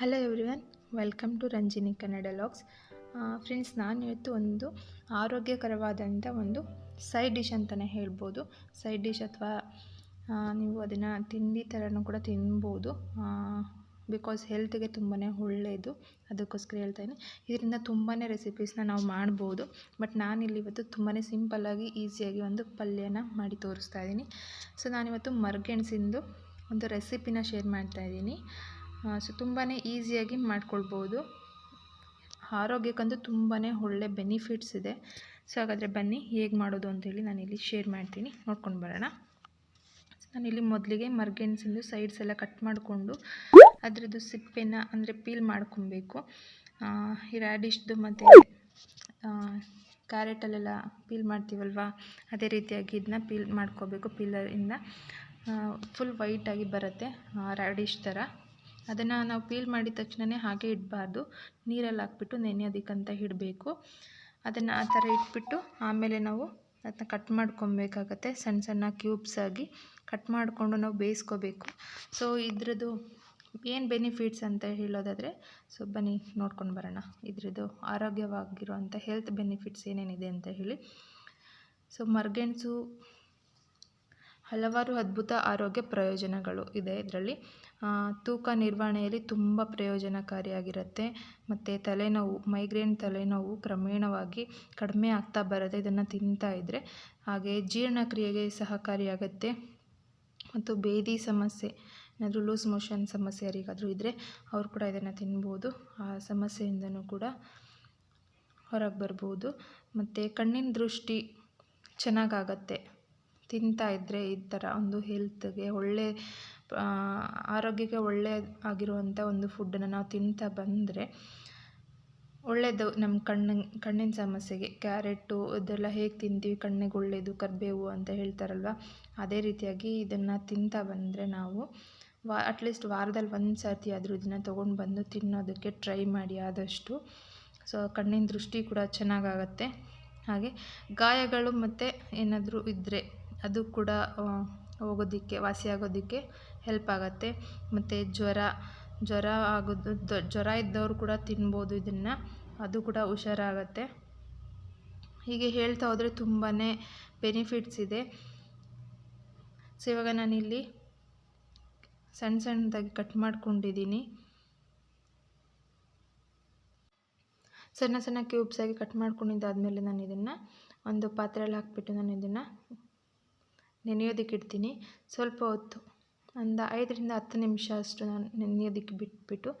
Hello everyone welcome to Ranjini Kannada vlogs friends ನಾನು ಇವತ್ತು ಒಂದು ಆರೋಗ್ಯಕರವಾದಂಥ ಒಂದು ಸೈಡ್ ಡಿಶ್ ಅಂತಲೇ ಹೇಳ್ಬೋದು. ಸೈಡ್ ಡಿಶ್ ಅಥವಾ ನೀವು ಅದನ್ನು ತಿಂಡಿ ಥರನೂ ಕೂಡ ತಿನ್ಬೋದು. ಬಿಕಾಸ್ ಹೆಲ್ತ್ಗೆ ತುಂಬಾ ಒಳ್ಳೆಯದು ಅದಕ್ಕೋಸ್ಕರ ಹೇಳ್ತಾ ಇದ್ದೀನಿ. ಇದರಿಂದ ತುಂಬಾ ರೆಸಿಪೀಸ್ನ ನಾವು ಮಾಡ್ಬೋದು. ಬಟ್ ನಾನಿಲ್ಲಿ ಇವತ್ತು ತುಂಬಾ ಸಿಂಪಲ್ಲಾಗಿ ಈಸಿಯಾಗಿ ಒಂದು ಪಲ್ಯನ ಮಾಡಿ ತೋರಿಸ್ತಾ ಇದ್ದೀನಿ. ಸೊ ನಾನಿವತ್ತು ಮರ್ಗೆಣ್ಸಿಂದು ಒಂದು ರೆಸಿಪಿನ ಶೇರ್ ಮಾಡ್ತಾ ಇದ್ದೀನಿ. ಸೊ ತುಂಬಾ ಈಸಿಯಾಗಿ ಮಾಡ್ಕೊಳ್ಬೋದು. ಆರೋಗ್ಯಕ್ಕಂತೂ ತುಂಬಾ ಒಳ್ಳೆ ಬೆನಿಫಿಟ್ಸ್ ಇದೆ. ಸೊ ಹಾಗಾದರೆ ಬನ್ನಿ, ಹೇಗೆ ಮಾಡೋದು ಅಂತೇಳಿ ನಾನಿಲ್ಲಿ ಶೇರ್ ಮಾಡ್ತೀನಿ. ನೋಡ್ಕೊಂಡು ಬರೋಣ. ನಾನಿಲ್ಲಿ ಮೊದಲಿಗೆ ಮರ್ಗೆಣ್ಸಿಂದು ಸೈಡ್ಸ್ ಎಲ್ಲ ಕಟ್ ಮಾಡಿಕೊಂಡು ಅದರದ್ದು ಸಿಪ್ಪೆನ ಅಂದರೆ ಪೀಲ್ ಮಾಡ್ಕೊಬೇಕು. ಈ ರ್ಯಾಡಿಶ್ದು ಮತ್ತು ಕ್ಯಾರೆಟಲ್ಲೆಲ್ಲ ಪೀಲ್ ಮಾಡ್ತೀವಲ್ವ? ಅದೇ ರೀತಿಯಾಗಿ ಇದನ್ನ ಪೀಲ್ ಮಾಡ್ಕೋಬೇಕು ಪೀಲರಿಂದ ಫುಲ್ ವೈಟಾಗಿ ಬರುತ್ತೆ ರ್ಯಾಡಿಶ್ ಥರ ಅದನ್ನು ನಾವು ಪೀಲ್ ಮಾಡಿದ ತಕ್ಷಣವೇ ಹಾಗೆ ಇಡಬಾರ್ದು. ನೀರಲ್ಲಿ ಹಾಕ್ಬಿಟ್ಟು ನೆನೆಯೋದಕ್ಕಂತ ಇಡಬೇಕು. ಅದನ್ನು ಆ ಥರ ಇಟ್ಬಿಟ್ಟು ಆಮೇಲೆ ನಾವು ಅದನ್ನ ಕಟ್ ಮಾಡ್ಕೊಬೇಕಾಗತ್ತೆ. ಸಣ್ಣ ಸಣ್ಣ ಕ್ಯೂಬ್ಸ್ ಆಗಿ ಕಟ್ ಮಾಡಿಕೊಂಡು ನಾವು ಬೇಯಿಸ್ಕೋಬೇಕು. ಸೊ ಇದ್ರದ್ದು ಏನು ಬೆನಿಫಿಟ್ಸ್ ಅಂತ ಹೇಳೋದಾದರೆ ಸೊ ಬನ್ನಿ ನೋಡ್ಕೊಂಡು ಬರೋಣ. ಇದ್ರದ್ದು ಆರೋಗ್ಯವಾಗಿರುವಂಥ ಹೆಲ್ತ್ ಬೆನಿಫಿಟ್ಸ್ ಏನೇನಿದೆ ಅಂತ ಹೇಳಿ. ಸೊ ಮರ್ಗೆಣಸು ಹಲವಾರು ಅದ್ಭುತ ಆರೋಗ್ಯ ಪ್ರಯೋಜನಗಳು ಇದೆ ಇದರಲ್ಲಿ. ತೂಕ ನಿರ್ವಹಣೆಯಲ್ಲಿ ತುಂಬ ಪ್ರಯೋಜನಕಾರಿಯಾಗಿರುತ್ತೆ. ಮತ್ತು ತಲೆನೋವು, ಮೈಗ್ರೇನ್ ತಲೆನೋವು ಕ್ರಮೇಣವಾಗಿ ಕಡಿಮೆ ಆಗ್ತಾ ಬರುತ್ತೆ ಇದನ್ನು ತಿಂತಾ ಇದ್ದರೆ ಹಾಗೆ ಜೀರ್ಣಕ್ರಿಯೆಗೆ ಸಹಕಾರಿಯಾಗುತ್ತೆ. ಮತ್ತು ಬೇದಿ ಸಮಸ್ಯೆ, ಏನಾದರೂ ಲೂಸ್ ಮೋಷನ್ ಸಮಸ್ಯೆ ಯಾರಿಗಾದರೂ ಇದ್ದರೆ ಅವರು ಕೂಡ ಇದನ್ನು ತಿನ್ಬೋದು. ಆ ಸಮಸ್ಯೆಯಿಂದನೂ ಕೂಡ ಹೊರಗೆ ಬರ್ಬೋದು. ಮತ್ತು ಕಣ್ಣಿನ ದೃಷ್ಟಿ ಚೆನ್ನಾಗಾಗತ್ತೆ. ತಿಂತಾ ಇದ್ದರೆ ಈ ಥರ ಒಂದು ಹೆಲ್ತ್ಗೆ ಒಳ್ಳೆ ಆರೋಗ್ಯಕ್ಕೆ ಒಳ್ಳೆ ಆಗಿರುವಂಥ ಒಂದು ಫುಡ್ಡನ್ನು ನಾವು ತಿಂತಾ ಬಂದರೆ ಒಳ್ಳೆಯದು ನಮ್ಮ ಕಣ್ಣಿನ ಕಣ್ಣಿನ ಸಮಸ್ಯೆಗೆ ಕ್ಯಾರೆಟು ಅದೆಲ್ಲ ಹೇಗೆ ತಿಂತೀವಿ, ಕಣ್ಣಿಗೆ ಒಳ್ಳೆಯದು ಕರಿಬೇವು ಅಂತ ಹೇಳ್ತಾರಲ್ವ? ಅದೇ ರೀತಿಯಾಗಿ ಇದನ್ನು ತಿಂತಾ ಬಂದರೆ ನಾವು ವಾ ಅಟ್ಲೀಸ್ಟ್ ವಾರದಲ್ಲಿ ಒಂದು ಸರ್ತಿ ಆದರೂ ಇದನ್ನು ತೊಗೊಂಡು ಬಂದು ತಿನ್ನೋದಕ್ಕೆ ಟ್ರೈ ಮಾಡಿ ಆದಷ್ಟು. ಸೊ ಕಣ್ಣಿನ ದೃಷ್ಟಿ ಕೂಡ ಚೆನ್ನಾಗಾಗತ್ತೆ. ಹಾಗೆ ಗಾಯಗಳು ಮತ್ತು ಏನಾದರೂ ಇದ್ದರೆ ಅದು ಕೂಡ ಹೋಗೋದಕ್ಕೆ, ವಾಸಿಯಾಗೋದಕ್ಕೆ ಹೆಲ್ಪ್ ಆಗುತ್ತೆ. ಮತ್ತು ಜ್ವರ ಜ್ವರ ಆಗೋದು ಜ್ವರ ಇದ್ದವರು ಕೂಡ ತಿನ್ಬೋದು ಇದನ್ನು. ಅದು ಕೂಡ ಹುಷಾರಾಗತ್ತೆ. ಹೀಗೆ ಹೇಳ್ತಾ ಹೋದರೆ ತುಂಬಾ ಬೆನಿಫಿಟ್ಸ್ ಇದೆ. ಸೊ ಇವಾಗ ನಾನಿಲ್ಲಿ ಸಣ್ಣ ಸಣ್ಣದಾಗಿ ಕಟ್ ಮಾಡ್ಕೊಂಡಿದ್ದೀನಿ ಸಣ್ಣ ಸಣ್ಣ ಕ್ಯೂಬ್ಸಾಗಿ ಕಟ್ ಮಾಡ್ಕೊಂಡಿದ್ದಾದಮೇಲೆ ನಾನು ಇದನ್ನು ಒಂದು ಪಾತ್ರೆಯಲ್ಲಿ ಹಾಕ್ಬಿಟ್ಟು ನಾನು ಇದನ್ನು ನೆನೆಯೋದಕ್ಕೆ ಇಡ್ತೀನಿ ಸ್ವಲ್ಪ ಹೊತ್ತು, ಒಂದು ಐದರಿಂದ ಹತ್ತು ನಿಮಿಷ ಅಷ್ಟು ನಾನು ನೆನೆಯೋದಕ್ಕೆ ಬಿಟ್ಬಿಟ್ಟು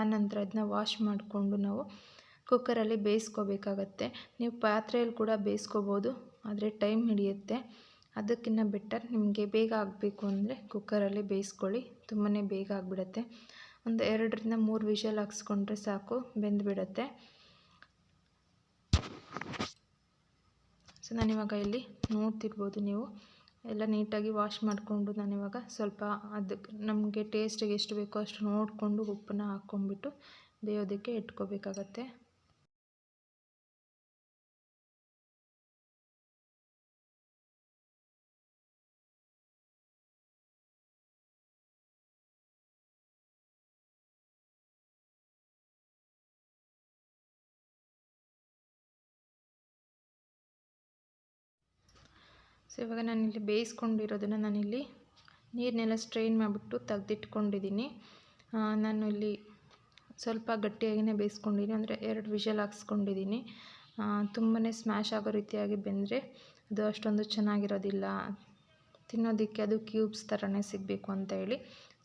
ಆನಂತರ ಅದನ್ನ ವಾಶ್ ಮಾಡಿಕೊಂಡು ನಾವು ಕುಕ್ಕರಲ್ಲಿ ಬೇಯಿಸ್ಕೋಬೇಕಾಗತ್ತೆ. ನೀವು ಪಾತ್ರೆಯಲ್ಲಿ ಕೂಡ ಬೇಯಿಸ್ಕೋಬೋದು, ಆದರೆ ಟೈಮ್ ಹಿಡಿಯುತ್ತೆ. ಅದಕ್ಕಿಂತ ಬೆಟರ್ ನಿಮಗೆ ಬೇಗ ಆಗಬೇಕು ಅಂದರೆ ಕುಕ್ಕರಲ್ಲಿ ಬೇಯಿಸ್ಕೊಳ್ಳಿ ತುಂಬಾ ಬೇಗ ಆಗಿಬಿಡತ್ತೆ. ಒಂದು ಎರಡರಿಂದ ಮೂರು ವಿಷಲ್ ಹಾಕ್ಸ್ಕೊಂಡ್ರೆ ಸಾಕು, ಬೆಂದುಬಿಡತ್ತೆ. ಸೊ ನಾನಿವಾಗ ಇಲ್ಲಿ ನೋಡ್ತಿರ್ಬೋದು ನೀವು. ಎಲ್ಲ ನೀಟಾಗಿ ವಾಶ್ ಮಾಡಿಕೊಂಡು ಇವಾಗ ಸ್ವಲ್ಪ ಅದಕ್ಕೆ ನಮಗೆ ಟೇಸ್ಟಿಗೆ ಎಷ್ಟು ಬೇಕೋ ಅಷ್ಟು ನೋಡಿಕೊಂಡು ಉಪ್ಪನ್ನ ಹಾಕ್ಕೊಂಡ್ಬಿಟ್ಟು ಬೇಯೋದಕ್ಕೆ ಇಟ್ಕೋಬೇಕಾಗತ್ತೆ. ಸೊ ಇವಾಗ ನಾನಿಲ್ಲಿ ಬೇಯಿಸ್ಕೊಂಡಿರೋದನ್ನು ನಾನಿಲ್ಲಿ ನೀರನ್ನೆಲ್ಲ ಸ್ಟ್ರೈನ್ ಮಾಡಿಬಿಟ್ಟು ತೆಗೆದಿಟ್ಕೊಂಡಿದ್ದೀನಿ. ನಾನು ಇಲ್ಲಿ ಸ್ವಲ್ಪ ಗಟ್ಟಿಯಾಗಿಯೇ ಬೇಯಿಸ್ಕೊಂಡಿದ್ದೀನಿ. ಅಂದರೆ ಎರಡು ವಿಷಲ್ ಹಾಕ್ಸ್ಕೊಂಡಿದ್ದೀನಿ. ತುಂಬಾ ಸ್ಮ್ಯಾಶ್ ಆಗೋ ರೀತಿಯಾಗಿ ಬೆಂದರೆ ಅದು ಅಷ್ಟೊಂದು ಚೆನ್ನಾಗಿರೋದಿಲ್ಲ. ತಿನ್ನೋದಕ್ಕೆ ಅದು ಕ್ಯೂಬ್ಸ್ ಥರನೇ ಸಿಗಬೇಕು ಅಂತ ಹೇಳಿ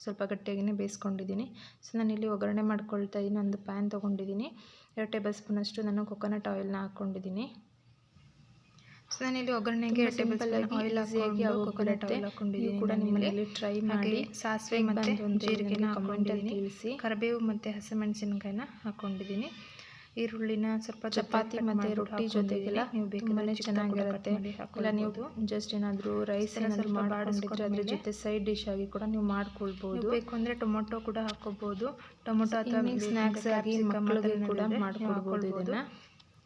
ಸ್ವಲ್ಪ ಗಟ್ಟಿಯಾಗಿಯೇ ಬೇಯಿಸ್ಕೊಂಡಿದ್ದೀನಿ. ಸೊ ನಾನಿಲ್ಲಿ ಒಗ್ಗರಣೆ ಮಾಡ್ಕೊಳ್ತಾ ಇದ್ದೀನಿ. ಒಂದು ಪ್ಯಾನ್ ತೊಗೊಂಡಿದ್ದೀನಿ. ಎರಡು ಟೇಬಲ್ ಸ್ಪೂನಷ್ಟು ನಾನು ಕೊಕೊನಟ್ ಆಯಿಲ್ನ ಹಾಕ್ಕೊಂಡಿದ್ದೀನಿ. ಸೊ ನಾನಿಲ್ಲಿ ಒಗ್ಗರಣೆಗೆ ಟೇಬಲ್ ಆಯಿಲ್ ಹಾಕಿ ಕೊಕೊನಟ್ ಆಯಿಲ್ ಹಾಕೊಂಡಿದ್ದೀನಿ ಕೂಡ ನಿಮ್ಮಲ್ಲಿ ಟ್ರೈ ಮಾಡಿ. ಸಾಸಿವೆ ಮತ್ತು ಜೀರಿಗೆನ ಹಾಕೊಂಡಿದ್ದೀನಿ ತಿಳಿಸಿ. ಕರಿಬೇವು ಮತ್ತು ಹಸಿಮೆಣಸಿನ್ಕಾಯಿನ ಹಾಕೊಂಡಿದ್ದೀನಿ ಈರುಳ್ಳಿನ ಸ್ವಲ್ಪ ಚಪಾತಿ ಮತ್ತು ರೊಟ್ಟಿ ಜೊತೆಗೆಲ್ಲ ನೀವು ಬೇಕಂದ್ರೆ ಚೆನ್ನಾಗಿರುತ್ತೆ. ಇಲ್ಲ ನೀವು ಜಸ್ಟ್ ಏನಾದರೂ ರೈಸ್ ಏನಾದರೂ ಮಾಡಿಸ್ಕೊಂಡ್ರೆ ಅದ್ರ ಜೊತೆ ಸೈಡ್ ಡಿಶ್ ಆಗಿ ಕೂಡ ನೀವು ಮಾಡ್ಕೊಳ್ಬೋದು. ಬೇಕು ಅಂದರೆ ಟೊಮೊಟೊ ಕೂಡ ಹಾಕೋಬೋದು ಟೊಮೊಟೊ ಅಥವಾ ಸ್ನ್ಯಾಕ್ಸ್ ಆಗಿ ಮಕ್ಕಳಿಗೆ ಕೂಡ ಮಾಡ್ಕೊಳ್ಬೋದು ಇದನ್ನು.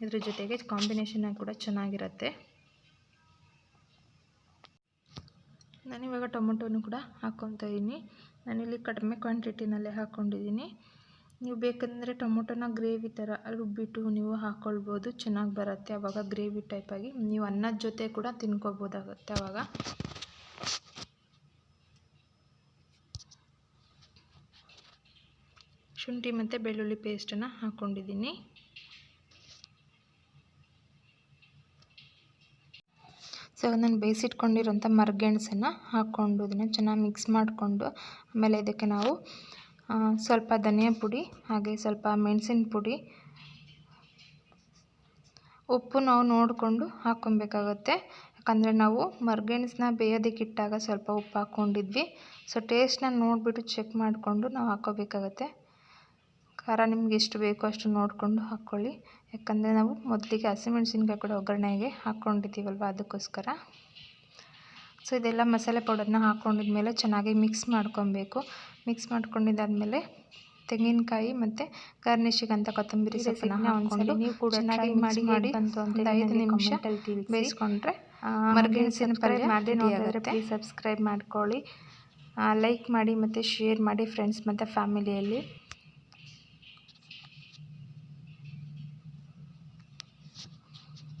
ಇದ್ರ ಜೊತೆಗೆ ಕಾಂಬಿನೇಷನ್ ಕೂಡ ಚೆನ್ನಾಗಿರುತ್ತೆ. ನಾನಿವಾಗ ಟೊಮೊಟೊನು ಕೂಡ ಹಾಕ್ಕೊತಾ ಇದ್ದೀನಿ ನಾನಿಲ್ಲಿ ಕಡಿಮೆ ಕ್ವಾಂಟಿಟಿನಲ್ಲೇ ಹಾಕ್ಕೊಂಡಿದ್ದೀನಿ ನೀವು ಬೇಕಂದರೆ ಟೊಮೊಟೊನ ಗ್ರೇವಿ ಥರ ರುಬ್ಬಿಟ್ಟು ನೀವು ಹಾಕ್ಕೊಳ್ಬೋದು ಚೆನ್ನಾಗಿ ಬರುತ್ತೆ. ಆವಾಗ ಗ್ರೇವಿ ಟೈಪಾಗಿ ನೀವು ಅನ್ನದ ಜೊತೆ ಕೂಡ ತಿನ್ಕೋಬೋದಾಗುತ್ತೆ ಆವಾಗ ಶುಂಠಿ ಮತ್ತು ಬೆಳ್ಳುಳ್ಳಿ ಪೇಸ್ಟನ್ನು ಹಾಕ್ಕೊಂಡಿದ್ದೀನಿ ಸೊ ನಾನು ಬೇಯಿಸಿಟ್ಕೊಂಡಿರೋಂಥ ಮರಗೆಣಸನ್ನು ಹಾಕ್ಕೊಂಡು ಇದನ್ನು ಚೆನ್ನಾಗಿ ಮಿಕ್ಸ್ ಮಾಡಿಕೊಂಡು ಆಮೇಲೆ ಇದಕ್ಕೆ ನಾವು ಸ್ವಲ್ಪ ಧನಿಯಾ ಪುಡಿ, ಹಾಗೆ ಸ್ವಲ್ಪ ಮೆಣಸಿನ ಪುಡಿ, ಉಪ್ಪು ನಾವು ನೋಡಿಕೊಂಡು ಹಾಕ್ಕೊಬೇಕಾಗತ್ತೆ. ಯಾಕಂದರೆ ನಾವು ಮರಗೆಣಸನ್ನ ಬೇಯೋದಕ್ಕೆ ಇಟ್ಟಾಗ ಸ್ವಲ್ಪ ಉಪ್ಪು ಹಾಕ್ಕೊಂಡಿದ್ವಿ. ಸೊ ಟೇಸ್ಟ್ನ ನೋಡಿಬಿಟ್ಟು ಚೆಕ್ ಮಾಡಿಕೊಂಡು ನಾವು ಹಾಕ್ಕೋಬೇಕಾಗತ್ತೆ. ಖಾರ ನಿಮ್ಗೆ ಎಷ್ಟು ಬೇಕೋ ಅಷ್ಟು ನೋಡಿಕೊಂಡು ಹಾಕ್ಕೊಳ್ಳಿ. ಯಾಕಂದರೆ ನಾವು ಮೊದಲಿಗೆ ಹಸಿಮೆಣ್ಸಿನ್ಕಾಯಿ ಕೂಡ ಒಗ್ಗರಣೆಗೆ ಹಾಕ್ಕೊಂಡಿದ್ದೀವಲ್ವ ಅದಕ್ಕೋಸ್ಕರ. ಸೊ ಇದೆಲ್ಲ ಮಸಾಲೆ ಪೌಡರ್ನ ಹಾಕ್ಕೊಂಡಿದ್ಮೇಲೆ ಚೆನ್ನಾಗಿ ಮಿಕ್ಸ್ ಮಾಡ್ಕೊಬೇಕು. ಮಿಕ್ಸ್ ಮಾಡ್ಕೊಂಡಿದ್ದಾದಮೇಲೆ ತೆಂಗಿನಕಾಯಿ ಮತ್ತು ಅಂತ ಕೊತ್ತಂಬರಿ ಸೊಪ್ಪನ್ನ ಹಾಕ್ಕೊಂಡು ನೀವು ಕೂಡ ಚೆನ್ನಾಗಿ ಮಾಡಿ ಮಾಡಿ ಬಂತು ಅಂತ ಐದು ನಿಮಿಷ. ಬೇಯಿಸ್ಕೊಂಡ್ರೆ ಮರಗೆಣಸಿನ ಮರಗೆಣಸಿನ ಪಲ್ಯ ಮಾಡಿ ನೋಡಿದ್ರೆ ಪ್ಲೀಸ್ ಸಬ್ಸ್ಕ್ರೈಬ್ ಮಾಡ್ಕೊಳ್ಳಿ. ಲೈಕ್ ಮಾಡಿ ಮತ್ತು ಶೇರ್ ಮಾಡಿ ಫ್ರೆಂಡ್ಸ್ ಮತ್ತು ಫ್ಯಾಮಿಲಿಯಲ್ಲಿ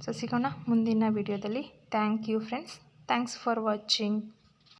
ಸೊ ಸಿಗೋಣ ಮುಂದಿನ ವಿಡಿಯೋದಲ್ಲಿ. Thank you friends thanks for watching